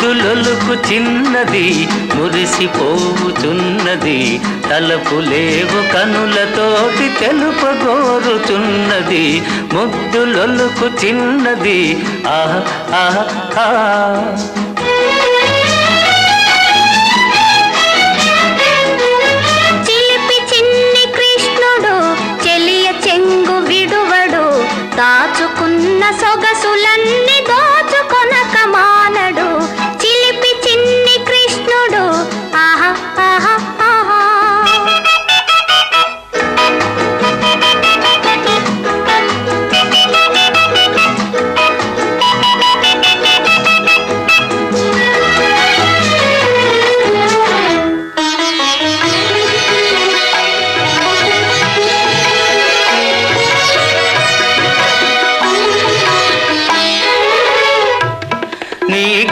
ముద్దులొలుకు చిన్నది మురిసిపోచున్నది తలపు లేవు కనులతోటి తెలుపగోరుచున్నది ముద్దులొలుకు చిన్నది ఆహా ఆహా ఆహా. కృష్ణుడు చెలియ చెంగు విడువడు. దాచుకున్న సొగ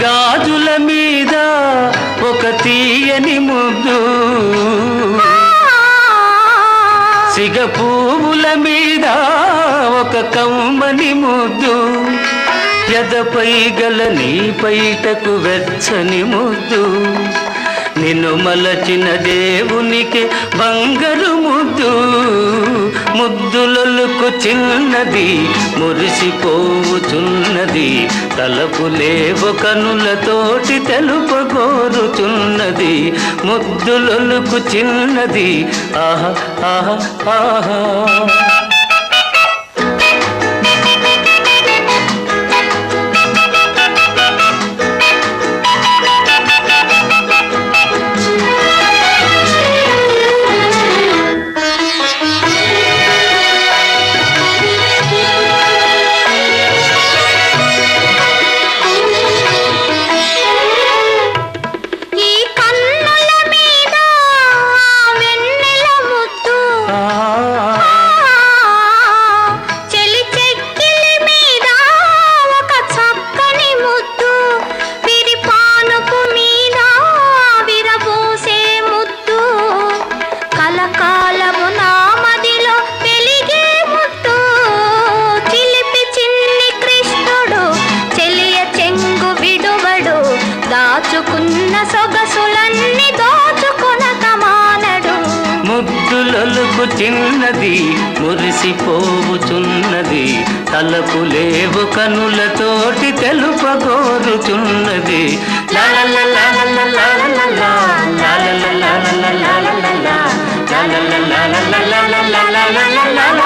గాజుల మీద ఒక తీయని ముద్దు. సిగ పువ్వుల మీద ఒక కమ్మని ముద్దు. ఎదపై గల నీ పైటకు వెచ్చని ముద్దు. నిన్ను మలచిన దేవునికి బంగారు ముద్దు. ముద్దులొలుకు చిన్నది మురిసిపోవుచున్నది. తలపు లేవు కనులతోటి తెలుపగోరుచున్నది ముద్దులొలుకు చిన్నది ఆహా ఆహా ఆహా. ముద్దులొలుకు చిన్నది మురిసిపోవుచున్నది తలపు లేవు కనులతోటి తెలుపగోరుచున్నది లాలలలాలలలాలలా, లాలలలాలలలాలలా, లాలలలాలలలాలలా,